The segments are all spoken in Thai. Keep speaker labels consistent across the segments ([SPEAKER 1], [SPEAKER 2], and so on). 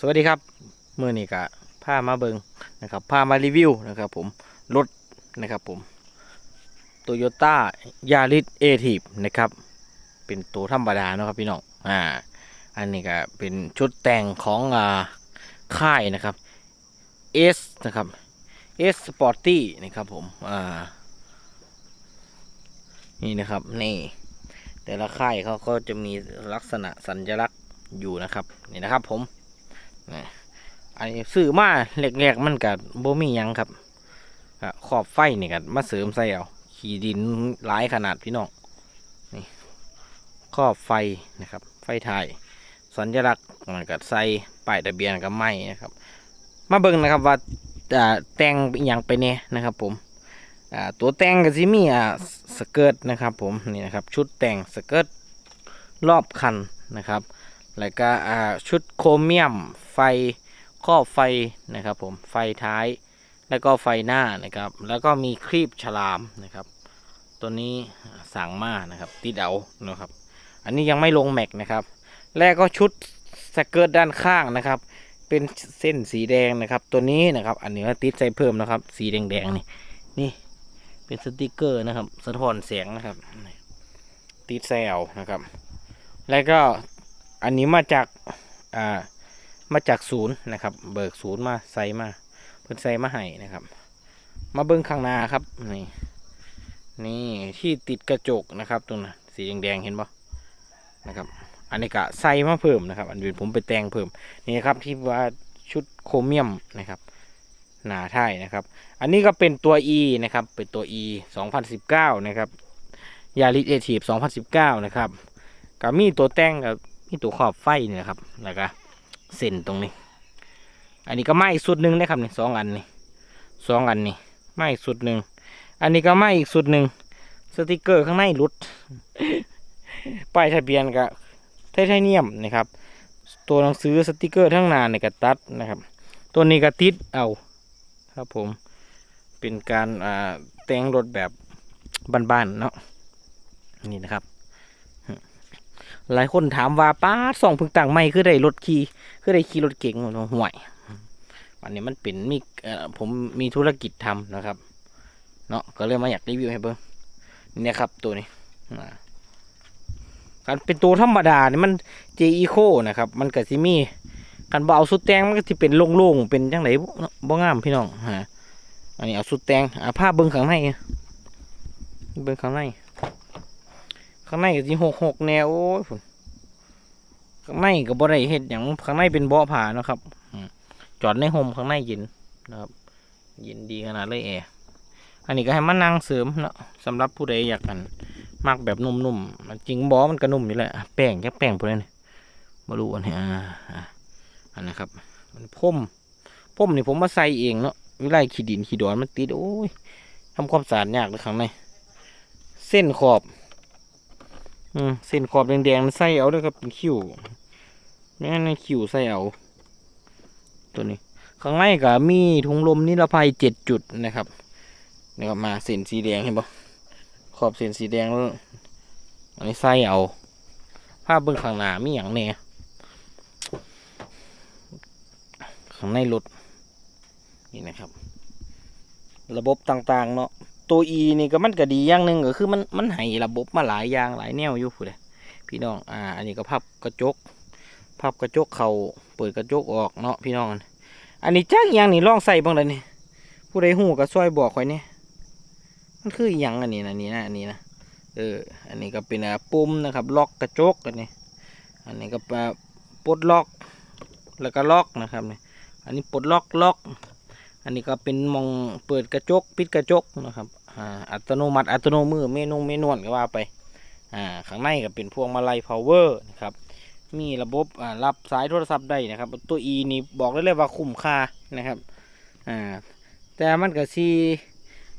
[SPEAKER 1] สวัสดีครับเมื่อนี้กะพามาเบิงนะครับพามารีวิวนะครับผมรถนะครับผมโตโยต้ายาริสเอทีฟนะครับ เป็นตัวธรรมดาเนาะครับพี่น้องอ่าอันนี้ก็เป็นชุดแต่งของอ่าค่ายนะครับ S นะครับ S Sporty นะครับผมอ่านี่นะครับนี่แต่ละค่ายเขาก็จะมีลักษณะสัญลักษณ์อยู่นะครับนี่นะครับผม นะอันนี้ซื้อมาแรกๆมันกับโบมียังครับขอบไฟนี่กันมาเสริมใส่เอาขี่ดินหลายขนาดพี่น้องนี่ขอบไฟนะครับ ไฟถ่ายสัญลักษณ์มันกับใส่ป้ายทะเบียนกับไม้นะครับ มาเบิ่งนะครับว่าอ่าแต่งอย่างไปเนี่ยนะครับ ผมตัวแต่งก็สิมี่สเกิร์ตนะครับ ผมนี่นะครับ ชุดแต่งสเกิร์ตรอบคันนะครับ แล้วก็ชุดโครเมียมไฟครอบไฟนะครับผมไฟท้ายแล้วก็ไฟหน้านะครับ แล้วก็มีครีบฉลามนะครับ ตัวนี้สั่งมานะครับติดเอานะครับ อันนี้ยังไม่ลงแม็กนะครับ แล้วก็ชุดสเกิร์ตด้านข้างนะครับ เป็นเส้นสีแดงนะครับ ตัวนี้นะครับ อันนี้ก็ติดใส่เพิ่มนะครับ สีแดงๆนี่นี่เป็นสติกเกอร์นะครับ สะท้อนแสงนะครับติดแซวนะครับ แล้วก็ อันนี้มาจากอ่ามาจากศูนย์นะครับ เบิกศูนย์มาใส่มาเพิ่นใส่มาให้นะครับ มาเบิ้งข้างหน้าครับนี่นี่ที่ติดกระจกนะครับตรงนั้นสีแดงๆเห็นปะนะครับ อันนี้ก็ใส่มาเพิ่มนะครับ อันนี้ผมไปแต่งเพิ่มนี่ครับที่ว่าชุดโครเมียมนะครับหนาท้ายนะครับ อันนี้ก็เป็นตัว E นะครับ เป็นตัว E 2019 นะครับยาริสเอทีฟ2019 นะครับก็มีตัวแต่งกับ มีตัวขอบไฟนี่นะครับแล้วก็เส้นตรงนี้ อันนี้ก็ไหม้สุดหนึ่งนะครับนี่สองอันนี่สองอันนี่ไหม้สุดหนึ่งอันนี้ก็ไหม้อีกสุดหนึ่งสติกเกอร์ข้างในหลุดป้ายทะเบียนกับไทเทเนียมนะครับ ตัวหนังสือสติกเกอร์ทั้งน้าเนี่ยก็ตัดนะครับ ตัวนี้ก็ติดเอาครับผมเป็นการแต่งรถแบบบ้านๆเนาะนี่นะครับ หลายคนถามว่าป้าส่องพึ่งต่างไม่คือได้รถขี่คือได้ขี่รถเก๋งห่วยวันนี้มันเป็นมีเออผมมีธุรกิจทำนะครับ เนาะก็เลยมาอยากรีวิวให้เบิ่งเนี่ยครับตัวนี้การเป็นตัวธรรมดาเนี่ยมัน J Eco นะครับ มันก็สิมีการบ่เอาสุดแตงมันก็สิเป็นโล่งๆเป็นจังไดบ่บ่งามพี่น้องฮะอันนี้เอาสุดแตงอ่าผ้าเบิ่งข้างในเบิ่งข้างใน ข้างในก็สิหกหกแนวโอ้ยพุ่นข้างในก็บ่ได้เฮ็ดหยังข้างในเป็นเบาะผ้านะครับจอดในโฮมข้างในเย็นนะครับเย็นดีขนาดเลยแอร์อันนี้ก็ให้มันนั่งเสริมเนาะสำหรับผู้ใดอยากกันมักแบบนุ่มๆจริงบอมันก็นุ่มอยู่แหละแป้งแค่แป้งพวกนี้มารู้อันนี้อ่าอ่าอันนะครับ มันพ่มพ่มนี่ผมมาใส่เองเนาะวิไลขี้ดินขี้ดอนมันติดโอ้ยทำความสะอาดยากเลยข้างในเส้นขอบ อืมเส้นขอบแดงๆใส่เอาด้วยครับเป็นคิ้วนี่นคิ้วใส่เอา ตัวนี้ ข้างในก็มีถุงลมนิรภัยเจ็ดจุดนะครับนี่ก็มาเส้นสีแดงเห็นปะขอบเส้นสีแดงแล้วอันนี้ใส่เอา ภาพเบื้องข้างหน้ามีอย่างแน่ข้างในรถนี่นะครับ ระบบต่างๆเนาะ ตัว E นี่ก็มันก็ดีอย่างหนึ่งก็คือมันมันให้ระบบมาหลายอย่างหลายแนวอยู่ผู้ใดพี่น้องอ่าอันนี้ก็พับกระจกพับกระจกเขาเปิดกระจกออกเนาะพี่น้องอันนี้จ้างอย่างนี่ลองใส่บ้างเลยนี่ผู้ใดหูก็ช่วยบอกไว้เนี่ยมันคืออย่างอันนี้นะนี่นะอันนี้นะเอออันนี้ก็เป็นปุ่มนะครับล็อกกระจกอันนี้อันนี้ก็อ่าปลดล็อกแล้วก็ล็อกนะครับนี่อันนี้ปลดล็อกล็อก อันนี้ก็เป็นมองเปิดกระจกปิดกระจกนะครับ อัตโนมัติอัตโนมือเมนูเมนวนก็ว่าไปอ่าข้างในก็เป็นพวงมาลัย power นะครับมีระบบอ่ารับสายโทรศัพท์ได้นะครับ ตัว e นี่บอกได้เลยว่าคุ้มค่านะครับอ่าแต่มันก็สี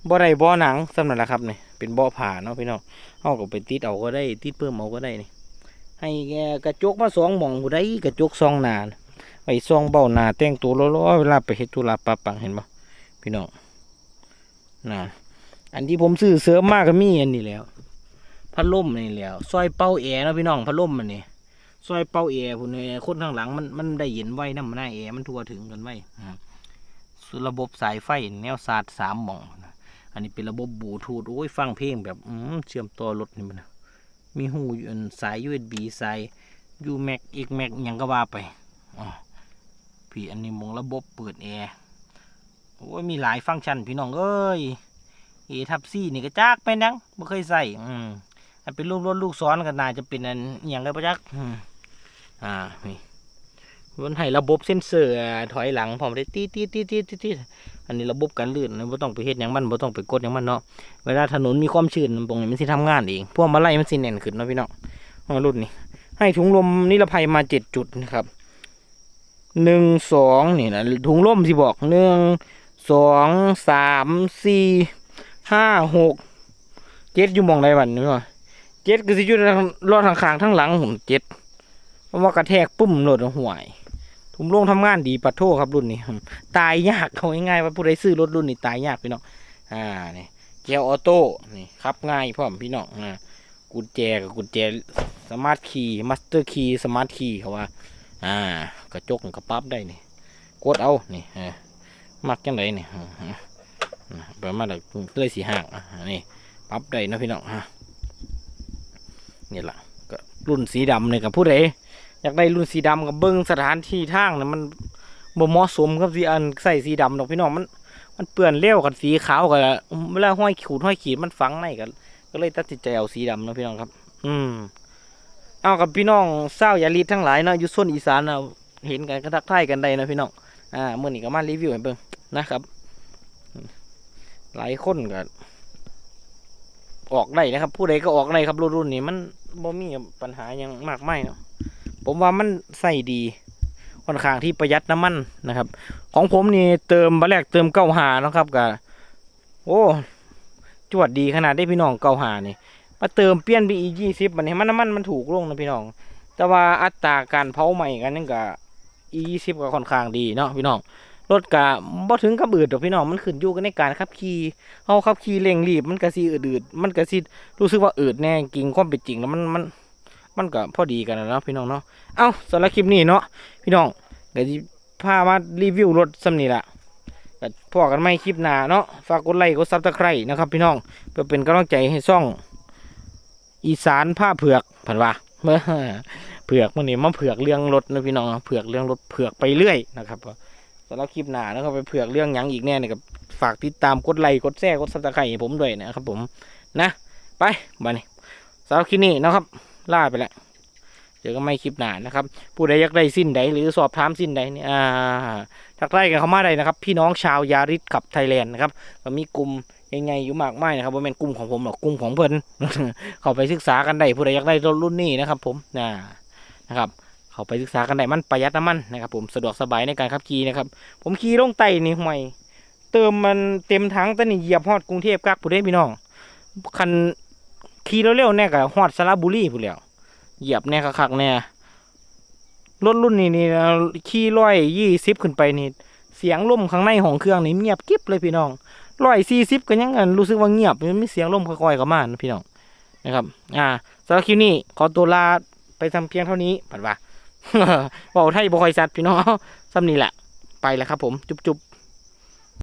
[SPEAKER 1] บ่ได้บ่อหนังสำนักละครับนี่เป็นบ่อผ่าเนาะพี่น้องเอาก็ไปติดเอาก็ได้ติดเพิ่มเอาก็ได้นี่ให้แกกระจกมาสองหมองผู้ใดกระจกสองหนาไว้ซองเบ้าหนาแต่งตัวล้อๆเวลาไปเฮ็ดธุระปะปังเห็นบ่พี่น้องนะ อันที่ผมซื้อเสริมมากก็มีอันนี้แล้วพัดลมนี่แล้วซอยเป่าแอร์นะพี่น้องพัดลมมันนี่ซอยเป่าแอร์พุ่นนี่คนข้างหลังมันมันได้เย็นไว้นำหน้าแอร์มันทั่วถึงกันไว้สระบบสายไฟแนวสาดสามหม่องอันนี้เป็นระบบบลูทูธโอ้ยฟังเพลงแบบอืเชื่อมต่อรถนี่มันมีหูสาย USB สายยูแม็กอีกแม็กยังก็ว่าไปอ๋อพี่อันนี้มองระบบเปิดแอร์โอ้ยมีหลายฟังก์ชันพี่น้องเอ้ย เอทับซี่นี่ก็จักไปนังไม่เคยใส่อืมอันเป็นรูปรถลูกซ้อนกันน่าจะเป็นอันอย่างไรปะจักอืมอ่านี่มันให้ระบบเซ็นเซอถอยหลังพร้อมได้ตีตีตีตีตีตีอันนี้ระบบการลื่นไม่ต้องไปเฮ็ดหยังมันไม่ต้องไปกดหยังมันเนาะเวลาถนนมีความชื้นตรงนี้มันสิทำงานเองพวกมาไล่มันสิแน่นขึ้นเนาะพี่น้องเอารุ่นนี้ ให้ถุงลมนิรภัยมาเจ็ดจุดนะครับหนึ่งสองนี่นะถุงลมสิบอกหนึ่งสองสามสี่ ห้าหกเจ็ดอยู่มองใดบันนี่วะเจ็ดก็สิอยู่งรอดทางข้างทั้งหลังผมเจ็ดเพราะว่ากระแทกปุ้มโหลดห่วยถุมลงทำงานดีปัดโทครับรุ่นนี้ตายยากเขาง่ายๆว่าผู้ใดซื้อรถรุ่นนี้ตายยากพี่น้องอ่านี่เกียร์ออโต้นี่ขับง่ายพร้อมพี่น้องอ่ากุญแจกับกุญแจสมาร์ทคีย์มาสเตอร์คีย์สมาร์ทคีย์เขาว่า อ่ากระจกกระปั๊บได้นี่กดเอานี่อ่ามักจังไดนี่ อ่าอ่าอ่าเปิดมาเลยเลยสีห่างอะนี่ปรับได้นะพี่น้องฮะนี่แหละก็รุ่นสีดำเนี่ยกับผู้ใดอยากได้รุ่นสีดำกับเบิ้งสถานที่ทางนะมันบ่เหมาะสมกับสีอันใส่สีดำดอกพี่น้องมัน มันเปื้อนเลี้ยวกับสีขาวกับเวลาห้อยขูดห้อยขีดมันฝังในกันก็เลยตัดสินใจเอาสีดำนะพี่น้องครับ อืมเอากับพี่น้องเศร้าอย่าลีดทั้งหลายเนาะอยู่ส่วนอีสานเนาะเห็นกันก็ทักทายกันได้นะพี่น้องอ่าเมื่อนี้ก็มารีวิวให้เบิ่งนะครับ หลายคนก็ออกได้นะครับ ผู้ใดก็ออกได้ครับรุ่นรุ่นนี้มันบ่มีปัญหายังมากไมายเนาะผมว่ามันใส่ดีค่อนข้างที่ประหยัดน้ำมันนะครับ ของผมนี่เติมบัลแรกเติมเก้าหานะครับกับโอ้จวดดีขนาดได้พี่น้องเก้าหานี่มาเติมเปลี่ยนไปอียี่สิบมันเห็นมันน้ำมันมันถูกลงนะพี่น้อง แต่ว่าอัตราการเผาใหม่กันนั่นก็อียี่สิบก็ค่อนข้างดีเนาะพี่น้อง รถกะบ่ถึงกับอืดดอกพี่น้องมันขึ้นอยู่กันในการขับขี่เอาขับขี่เร่งรีบมันก็สิอืดๆมันก็สิรู้สึกว่าอืดแน่จริงความเป็นจริงแล้วมันมันมันก็พอดีกันนะเนาะพี่น้องเนาะเอ้าสำหรับคลิปนี้เนาะพี่น้องเดี๋ยวจะพามารีวิวรถซ้ำนี่ละก็พอกันไม่คลิปหน้าเนาะฝากกดไลค์กดซับสไครต์นะครับพี่น้องเพื่อเป็นกำลังใจให้ซ่อง อีสานผ้าเผือกผันว่าเมื่อเผือกมันนี่มาเผือกเรื่องรถนะพี่น้องเผือกเรื่องรถเผือกไปเรื่อยนะครับ สำหรับคลิปหน้านะครับไปเผือกเรื่องยังอีกแน่เนี่ยกับฝากติดตามกดไลค์กดแชร์กดซับสไครต์ผมด้วยนะครับผมนะไปมานี่สำหรับคลิปนี้นะครับล่าไปแล้วเจอกันไม่คลิปหน้านะครับ ผู้ใดอยากได้สิ้นใดหรือสอบถามสิ้นใดนี่อ่าทักไลกันเข้ามาได้นะครับ พี่น้องชาวยาริสกับไทยแลนด์นะครับก็มีกลุ่มยังไงอยู่มากมายนะครับว่าเป็นกลุ่มของผมหรอกกลุ่มของเพิ่นเข้าไปศึกษากันได้ผู้ใดอยากได้รถรุ่นนี้นะครับ ผมนะนะครับ เขาไปศึกษากันได้มันประหยัดน้ำมันนะครับผมสะดวกสบายในการขับขี่นะครับ ผมขี่ลงไต่นี่ห่วยเติมมันเต็มถังต่นี่เหยียบฮอดกรุงเทพกักผู้ได้พี่น้องคันขี่เร็วๆแน่กับฮอดสระบุรีผู้นแล้วเหยียบแน่คักๆแน่รถรุ่นนี้นี่ขี่ร้อยยี่สิบขึ้นไปนี่เสียงลมข้างในของเครื่องนี่เงียบกิ๊บเลยพี่น้องร้อยสี่สิบก็ยังอันรู้สึกว่าเงียบมันมีเสียงลมค่อยๆเข้ามานพี่น้องนะครับ อ่าสำหรับคลิปนี้ขอตัวลาไปทำเพียงเท่านี้ผัดว่า ว่าไทยบ่คอยสัตว์พี่น้องซ้ำนี่แหละไปแล้วครับผมจุ๊บ